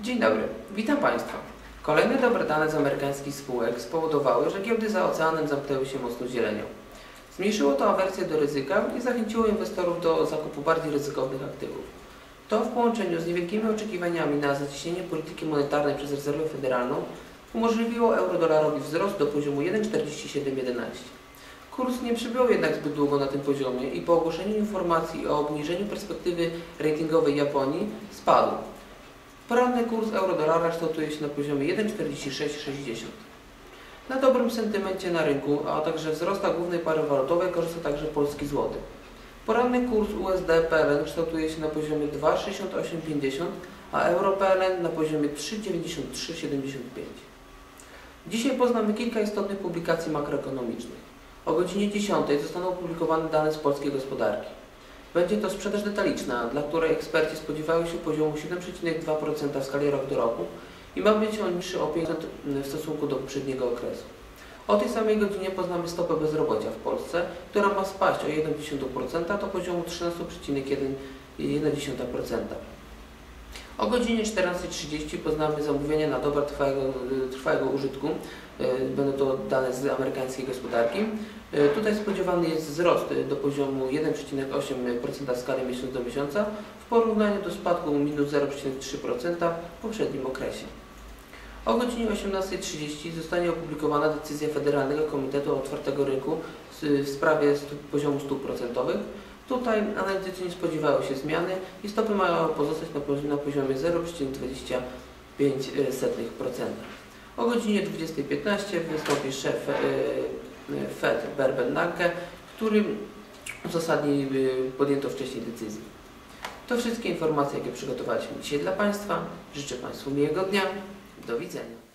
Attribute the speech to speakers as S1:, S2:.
S1: Dzień dobry, witam Państwa. Kolejne dobre dane z amerykańskich spółek spowodowały, że giełdy za oceanem zamknęły się mocno zielenią. Zmniejszyło to awersję do ryzyka i zachęciło inwestorów do zakupu bardziej ryzykownych aktywów. To w połączeniu z niewielkimi oczekiwaniami na zacieśnienie polityki monetarnej przez Rezerwę Federalną umożliwiło eurodolarowi wzrost do poziomu 1,4711. Kurs nie przybył jednak zbyt długo na tym poziomie i po ogłoszeniu informacji o obniżeniu perspektywy ratingowej Japonii spadł. Poranny kurs euro-dolara kształtuje się na poziomie 1,4660. Na dobrym sentymencie na rynku, a także wzrosta głównej pary walutowej korzysta także polski złoty. Poranny kurs USD PLN kształtuje się na poziomie 2,6850, a euro PLN na poziomie 3,9375. Dzisiaj poznamy kilka istotnych publikacji makroekonomicznych. O godzinie 10 zostaną opublikowane dane z polskiej gospodarki. Będzie to sprzedaż detaliczna, dla której eksperci spodziewają się poziomu 7,2% w skali rok do roku i ma być on niższy o 5% w stosunku do poprzedniego okresu. O tej samej godzinie poznamy stopę bezrobocia w Polsce, która ma spaść o 0,1% do poziomu 13,1%. O godzinie 14.30 poznamy zamówienia na towar trwałego, trwałego użytku. Będą to dane z amerykańskiej gospodarki. Tutaj spodziewany jest wzrost do poziomu 1,8% w skali miesiąc do miesiąca w porównaniu do spadku minus 0,3% w poprzednim okresie. O godzinie 18.30 zostanie opublikowana decyzja Federalnego Komitetu Otwartego Rynku w sprawie poziomu stóp procentowych. Tutaj analitycy nie spodziewają się zmiany i stopy mają pozostać na poziomie 0,25%. O godzinie 20.15 wystąpi szef Fed Berben Nanke, który uzasadni podjęto wcześniej decyzję. To wszystkie informacje, jakie przygotowaliśmy dzisiaj dla Państwa. Życzę Państwu miłego dnia. Do widzenia.